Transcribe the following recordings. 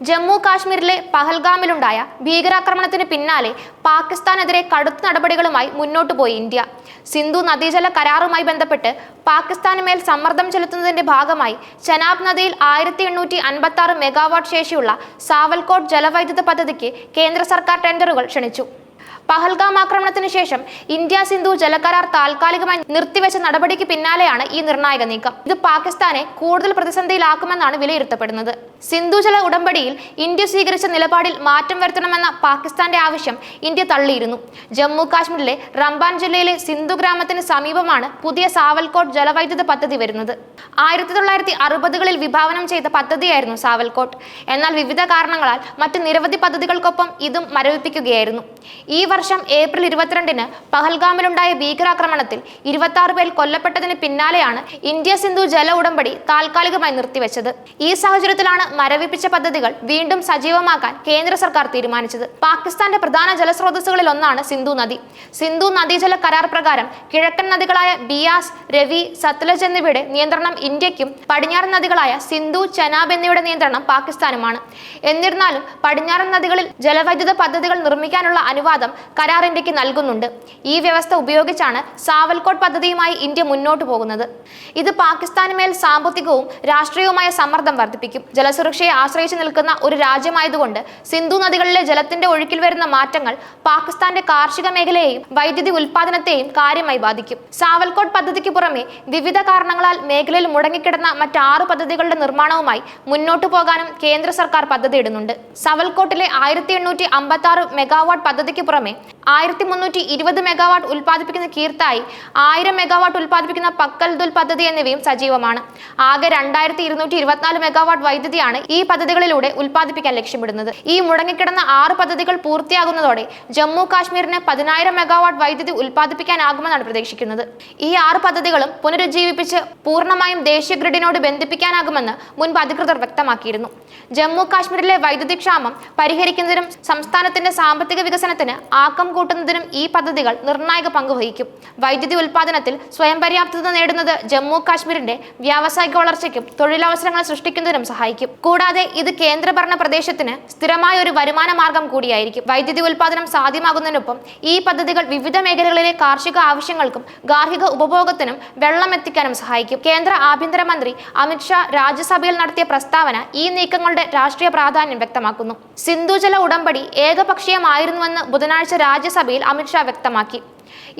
ജമ്മു കാശ്മീരിലെ പഹൽഗാമിലുണ്ടായ ഭീകരാക്രമണത്തിന് പിന്നാലെ പാകിസ്ഥാനെതിരെ കടുത്ത നടപടികളുമായി മുന്നോട്ടു പോയി ഇന്ത്യ. സിന്ധു നദീജല കരാറുമായി ബന്ധപ്പെട്ട് പാകിസ്ഥാന് മേൽ സമ്മർദ്ദം ചെലുത്തുന്നതിന്റെ ഭാഗമായി ചനാബ് നദിയിൽ ആയിരത്തി എണ്ണൂറ്റി അൻപത്തി ആറ് മെഗാവാട്ട് ശേഷിയുള്ള സാവൽകോട്ട് ജലവൈദ്യുത പദ്ധതിക്ക് കേന്ദ്ര സർക്കാർ ടെൻഡറുകൾ ക്ഷണിച്ചു. പഹൽഗാം ആക്രമണത്തിന് ശേഷം ഇന്ത്യ സിന്ധു ജലകരാർ താൽക്കാലികമായി നിർത്തിവെച്ച നടപടിക്ക് പിന്നാലെയാണ് ഈ നിർണായക നീക്കം. ഇത് പാകിസ്ഥാനെ കൂടുതൽ പ്രതിസന്ധിയിലാക്കുമെന്നാണ് വിലയിരുത്തപ്പെടുന്നത്. സിന്ധു ജല ഉടമ്പടിയിൽ ഇന്ത്യ സ്വീകരിച്ച നിലപാടിൽ മാറ്റം വരുത്തണമെന്ന പാകിസ്ഥാന്റെ ആവശ്യം ഇന്ത്യ തള്ളിയിരുന്നു. ജമ്മു കാശ്മീരിലെ റംബാൻ ജില്ലയിലെ സിന്ധു ഗ്രാമത്തിന് സമീപമാണ് പുതിയ സാവൽകോട്ട് ജലവൈദ്യുത പദ്ധതി വരുന്നത്. ആയിരത്തി തൊള്ളായിരത്തി അറുപതുകളിൽ വിഭാവനം ചെയ്ത പദ്ധതിയായിരുന്നു സാവൽകോട്ട് എന്നാൽ വിവിധ കാരണങ്ങളാൽ മറ്റ് നിരവധി പദ്ധതികൾക്കൊപ്പം ഇതും മരവിപ്പിക്കുകയായിരുന്നു. ഈ വർഷം ഏപ്രിൽ ഇരുപത്തിരണ്ടിന് പഹൽഗാമിലുണ്ടായ ഭീകരാക്രമണത്തിൽ ഇരുപത്തി പേർ കൊല്ലപ്പെട്ടതിന് പിന്നാലെയാണ് ഇന്ത്യ സിന്ധു ജല ഉടമ്പടി താൽക്കാലികമായി നിർത്തിവെച്ചത്. ഈ സാഹചര്യത്തിലാണ് മരവിപ്പിച്ച പദ്ധതികൾ വീണ്ടും സജീവമാക്കാൻ കേന്ദ്ര സർക്കാർ തീരുമാനിച്ചത്. പാകിസ്ഥാന്റെ പ്രധാന ജലസ്രോതസ്സുകളിൽ ഒന്നാണ് സിന്ധു നദി. സിന്ധു നദീജല കരാർ പ്രകാരം കിഴക്കൻ നദികളായ ബിയാസ് രവി സത്ലജ് എന്നിവയുടെ നിയന്ത്രണം ഇന്ത്യക്കും പടിഞ്ഞാറൻ നദികളായ സിന്ധു ചനാബ് എന്നിവയുടെ നിയന്ത്രണം പാകിസ്ഥാനുമാണ്. എന്നിരുന്നാലും പടിഞ്ഞാറൻ നദികളിൽ ജലവൈദ്യുത പദ്ധതികൾ നിർമ്മിക്കാനുള്ള അനുവാദം കരാർ ഇന്ത്യയ്ക്ക് നൽകുന്നുണ്ട്. ഈ വ്യവസ്ഥ ഉപയോഗിച്ചാണ് സാവൽകോട്ട് പദ്ധതിയുമായി ഇന്ത്യ മുന്നോട്ട് പോകുന്നത്. ഇത് പാകിസ്ഥാന് മേൽ സാമ്പത്തികവും രാഷ്ട്രീയവുമായ സമ്മർദ്ദം വർദ്ധിപ്പിക്കും. ജലസുരക്ഷയെ ആശ്രയിച്ചു നിൽക്കുന്ന ഒരു രാജ്യമായതുകൊണ്ട് സിന്ധു നദികളിലെ ജലത്തിന്റെ ഒഴുക്കിൽ വരുന്ന മാറ്റങ്ങൾ പാകിസ്ഥാന്റെ കാർഷിക മേഖലയെയും വൈദ്യുതി ഉൽപാദനത്തെയും കാര്യമായി ബാധിക്കും. സാവൽകോട്ട് പദ്ധതിക്ക് പുറമെ വിവിധ കാരണങ്ങളാൽ മേഖലയിൽ മുടങ്ങിക്കിടന്ന മറ്റാറ് പദ്ധതികളുടെ നിർമ്മാണവുമായി മുന്നോട്ടു പോകാനും കേന്ദ്ര സർക്കാർ പദ്ധതിയിടുന്നുണ്ട്. സവൽകോട്ടിലെ ആയിരത്തി എണ്ണൂറ്റി അമ്പത്തി ആറ് മെഗാവാട്ട് പദ്ധതിക്ക് പുറമെ ആയിരത്തി മുന്നൂറ്റി ഇരുപത് മെഗാവാട്ട് ഉൽപ്പാദിപ്പിക്കുന്ന കീർത്തായി ആയിരം മെഗാവാട്ട് ഉൽപ്പാദിപ്പിക്കുന്ന പക്കൽദുൽ പദ്ധതി എന്നിവയും സജീവമാണ്. ആകെ രണ്ടായിരത്തി ഇരുന്നൂറ്റി ഇരുപത്തിനാല് മെഗാവാട്ട് വൈദ്യുതിയാണ് ഈ പദ്ധതികളിലൂടെ ഉൽപ്പാദിപ്പിക്കാൻ ലക്ഷ്യമിടുന്നത്. ഈ മുടങ്ങിക്കിടന്ന ആറ് പദ്ധതികൾ പൂർത്തിയാകുന്നതോടെ ജമ്മു കാശ്മീരിന് പതിനായിരം മെഗാവാട്ട് വൈദ്യുതി ഉൽപ്പാദിപ്പിക്കാനാകുമെന്നാണ് പ്രതീക്ഷിക്കുന്നത്. ഈ ആറ് പദ്ധതികളും പുനരുജ്ജീവിപ്പിച്ച് പൂർണമായും ദേശീയ ഗ്രിഡിനോട് ബന്ധിപ്പിക്കാനാകുമെന്ന് മുൻപ് അധികൃതർ വ്യക്തമാക്കിയിരുന്നു. ജമ്മു കാശ്മീരിലെ വൈദ്യുതി ക്ഷാമം പരിഹരിക്കുന്നതിനും സംസ്ഥാനത്തിന്റെ സാമ്പത്തിക വികസനത്തിന് ആക്കം കൂട്ടുന്നതിനും ഈ പദ്ധതികൾ നിർണായക പങ്ക് വഹിക്കും. വൈദ്യുതി ഉൽപാദനത്തിൽ സ്വയം പര്യാപ്തത നേടുന്നത് ജമ്മു കാശ്മീരിന്റെ വ്യാവസായിക വളർച്ചയ്ക്കും തൊഴിലവസരങ്ങൾ സൃഷ്ടിക്കുന്നതിനും സഹായിക്കും. കൂടാതെ ഇത് കേന്ദ്രഭരണ പ്രദേശത്തിന് സ്ഥിരമായ ഒരു വരുമാന മാർഗം കൂടിയായിരിക്കും. വൈദ്യുതി ഉൽപാദനം സാധ്യമാകുന്നതിനൊപ്പം ഈ പദ്ധതികൾ വിവിധ മേഖലകളിലെ കാർഷിക ആവശ്യങ്ങൾക്കും ഗാർഹിക ഉപഭോഗത്തിനും വെള്ളം എത്തിക്കാനും സഹായിക്കും. കേന്ദ്ര ആഭ്യന്തരമന്ത്രി അമിത്ഷാ രാജ്യസഭയിൽ നടത്തിയ പ്രസ്താവന ഈ നീക്കങ്ങളുടെ രാഷ്ട്രീയ പ്രാധാന്യം വ്യക്തമാക്കുന്നു. സിന്ധുജല ഉടമ്പടി ഏകപക്ഷീയമായിരുന്നുവെന്ന് ബുധനാഴ്ച രാജ്യസഭയിൽ അമിത്ഷാ വ്യക്തമാക്കി.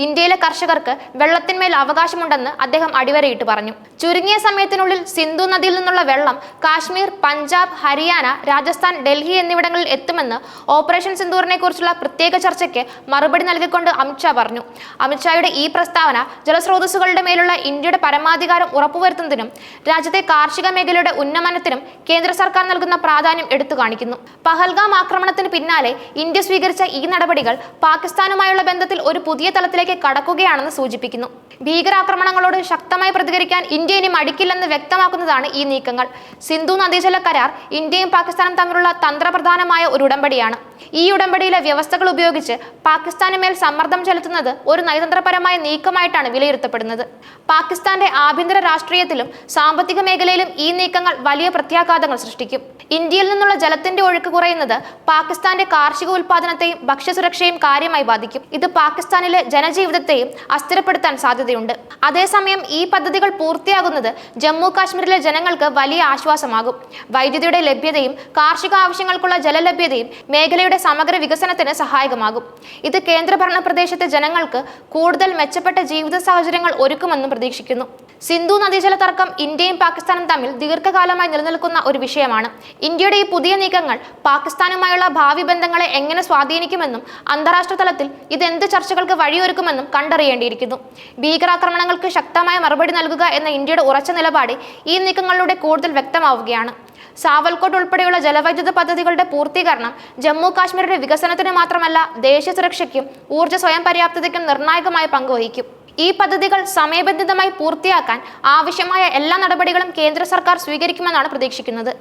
ഇന്ത്യയിലെ കർഷകർക്ക് വെള്ളത്തിന്മേൽ അവകാശമുണ്ടെന്ന് അദ്ദേഹം അടിവരയിട്ട് പറഞ്ഞു. ചുരുങ്ങിയ സമയത്തിനുള്ളിൽ സിന്ധു നദിയിൽ നിന്നുള്ള വെള്ളം കാശ്മീർ പഞ്ചാബ് ഹരിയാന രാജസ്ഥാൻ ഡൽഹി എന്നിവിടങ്ങളിൽ എത്തുമെന്ന് ഓപ്പറേഷൻ സിന്ദൂറിനെ കുറിച്ചുള്ള പ്രത്യേക ചർച്ചയ്ക്ക് മറുപടി നൽകിക്കൊണ്ട് അമിത്ഷാ പറഞ്ഞു. അമിത്ഷായുടെ ഈ പ്രസ്താവന ജലസ്രോതസ്സുകളുടെ മേലുള്ള ഇന്ത്യയുടെ പരമാധികാരം ഉറപ്പുവരുത്തുന്നതിനും രാജ്യത്തെ കാർഷിക മേഖലയുടെ ഉന്നമനത്തിനും കേന്ദ്ര സർക്കാർ നൽകുന്ന പ്രാധാന്യം എടുത്തു കാണിക്കുന്നു. പഹൽഗാം ആക്രമണത്തിന് പിന്നാലെ ഇന്ത്യ സ്വീകരിച്ച ഈ നടപടികൾ പാകിസ്ഥാനുമായുള്ള ബന്ധത്തിൽ ഒരു പുതിയ തലത്തിലേക്ക് കടക്കുകയാണെന്ന് സൂചിപ്പിക്കുന്നു ഭീകരാക്രമണങ്ങളോട് ശക്തമായി പ്രതികരിക്കാൻ ഇന്ത്യ ഇനി മടിക്കില്ലെന്ന് വ്യക്തമാക്കുന്നതാണ് ഈ നീക്കങ്ങൾ. സിന്ധു നദീജല കരാർ ഇന്ത്യയും പാകിസ്ഥാനും തമ്മിലുള്ള തന്ത്രപ്രധാനമായ ഒരു ഉടമ്പടിയാണ്. ഈ ഉടമ്പടിയിലെ വ്യവസ്ഥകൾ ഉപയോഗിച്ച് പാകിസ്ഥാന് മേൽ സമ്മർദ്ദം ചെലുത്തുന്നത് ഒരു നയതന്ത്രപരമായ നീക്കമായിട്ടാണ് വിലയിരുത്തപ്പെടുന്നത്. പാകിസ്ഥാന്റെ ആഭ്യന്തര രാഷ്ട്രീയത്തിലും സാമ്പത്തിക മേഖലയിലും ഈ നീക്കങ്ങൾ വലിയ പ്രത്യാഘാതങ്ങൾ സൃഷ്ടിക്കും. ഇന്ത്യയിൽ നിന്നുള്ള ജലത്തിന്റെ ഒഴുക്ക് കുറയുന്നത് പാകിസ്ഥാന്റെ കാർഷിക ഉൽപാദനത്തെയും ഭക്ഷ്യസുരക്ഷയും കാര്യമായി ബാധിക്കും. ഇത് പാകിസ്ഥാനിലെ ജനജീവിതത്തെയും അസ്ഥിരപ്പെടുത്താൻ സാധ്യതയുണ്ട്. അതേസമയം ഈ പദ്ധതികൾ പൂർത്തിയാകുന്നത് ജമ്മു കാശ്മീരിലെ ജനങ്ങൾക്ക് വലിയ ആശ്വാസമാകും. വൈദ്യുതിയുടെ ലഭ്യതയും കാർഷിക ആവശ്യങ്ങൾക്കുള്ള ജലലഭ്യതയും മേഖലയുടെ സമഗ്ര വികസനത്തിന് സഹായകമാകും. ഇത് കേന്ദ്രഭരണ പ്രദേശത്തെ ജനങ്ങൾക്ക് കൂടുതൽ മെച്ചപ്പെട്ട ജീവിത സാഹചര്യങ്ങൾ ഒരുക്കുമെന്നും പ്രതീക്ഷിക്കുന്നു. സിന്ധു നദീജല തർക്കം ഇന്ത്യയും പാകിസ്ഥാനും തമ്മിൽ ദീർഘകാലമായി നിലനിൽക്കുന്ന ഒരു വിഷയമാണ്. ഇന്ത്യയുടെ ഈ പുതിയ നീക്കങ്ങൾ പാകിസ്ഥാനുമായുള്ള ഭാവി ബന്ധങ്ങളെ എങ്ങനെ സ്വാധീനിക്കുമെന്നും അന്താരാഷ്ട്ര തലത്തിൽ ഇത് എന്ത് ചർച്ചകൾക്ക് വഴിയൊരുക്കുമെന്നും കണ്ടറിയേണ്ടിയിരിക്കുന്നു. ഭീകരാക്രമണങ്ങൾക്ക് ശക്തമായ മറുപടി നൽകുക എന്ന ഇന്ത്യയുടെ ഉറച്ച നിലപാട് ഈ നീക്കങ്ങളിലൂടെ കൂടുതൽ വ്യക്തമാവുകയാണ്. സാവൽക്കോട്ട് ഉൾപ്പെടെയുള്ള ജലവൈദ്യുത പദ്ധതികളുടെ പൂർത്തീകരണം ജമ്മു കാശ്മീരിന്റെ വികസനത്തിന് മാത്രമല്ല ദേശീയ സുരക്ഷയ്ക്കും ഊർജ സ്വയം പര്യാപ്തതയ്ക്കും നിർണായകമായ പങ്കുവഹിക്കും ഈ പദ്ധതികൾ സമയബന്ധിതമായി പൂർത്തിയാക്കാൻ ആവശ്യമായ എല്ലാ നടപടികളും കേന്ദ്ര സർക്കാർ സ്വീകരിക്കുമെന്നാണ് പ്രതീക്ഷിക്കുന്നത്.